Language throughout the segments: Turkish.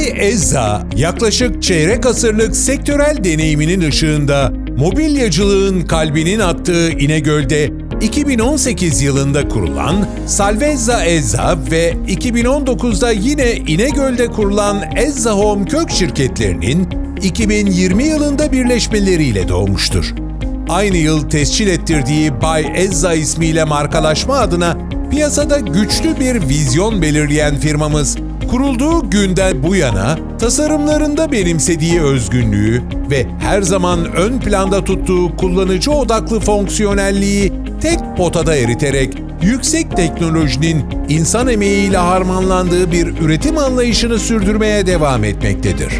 Bay Ezza, yaklaşık çeyrek asırlık sektörel deneyiminin ışığında mobilyacılığın kalbinin attığı İnegöl'de 2018 yılında kurulan Salvezza Ezza ve 2019'da yine İnegöl'de kurulan Ezza Home kök şirketlerinin 2020 yılında birleşmeleriyle doğmuştur. Aynı yıl tescil ettirdiği Bay Ezza ismiyle markalaşma adına piyasada güçlü bir vizyon belirleyen firmamız kurulduğu günden bu yana tasarımlarında benimsediği özgünlüğü ve her zaman ön planda tuttuğu kullanıcı odaklı fonksiyonelliği tek potada eriterek yüksek teknolojinin insan emeğiyle harmanlandığı bir üretim anlayışını sürdürmeye devam etmektedir.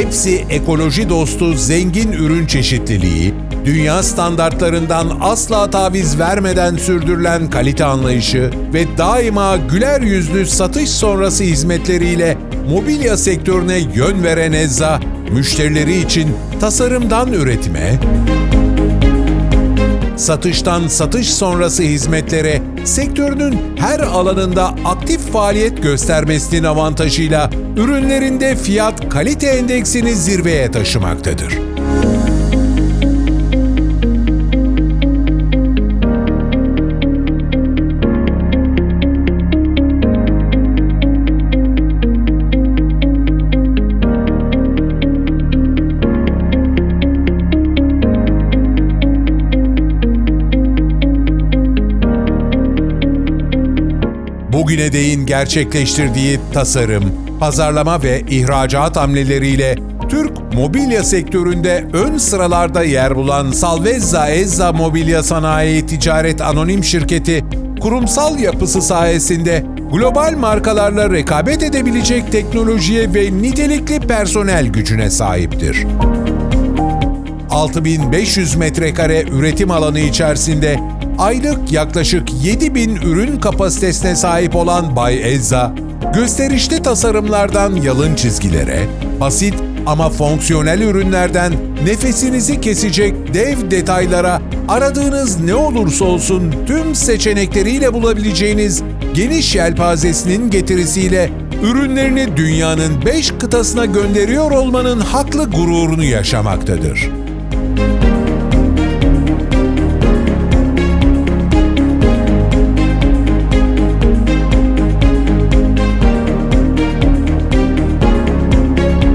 Hepsi ekoloji dostu zengin ürün çeşitliliği, dünya standartlarından asla taviz vermeden sürdürülen kalite anlayışı ve daima güler yüzlü satış sonrası hizmetleriyle mobilya sektörüne yön veren Ezza, müşterileri için tasarımdan üretime, satıştan satış sonrası hizmetlere sektörünün her alanında aktif faaliyet göstermesinin avantajıyla ürünlerinde fiyat kalite endeksini zirveye taşımaktadır. Bugüne değin gerçekleştirdiği tasarım, pazarlama ve ihracat hamleleriyle Türk mobilya sektöründe ön sıralarda yer bulan Salvezza Ezza Mobilya Sanayi Ticaret Anonim Şirketi, kurumsal yapısı sayesinde global markalarla rekabet edebilecek teknolojiye ve nitelikli personel gücüne sahiptir. 6500 metrekare üretim alanı içerisinde aylık yaklaşık 7000 ürün kapasitesine sahip olan Bay Ezza, gösterişli tasarımlardan yalın çizgilere, basit ama fonksiyonel ürünlerden nefesinizi kesecek dev detaylara aradığınız ne olursa olsun tüm seçenekleriyle bulabileceğiniz geniş yelpazesinin getirisiyle ürünlerini dünyanın 5 kıtasına gönderiyor olmanın haklı gururunu yaşamaktadır.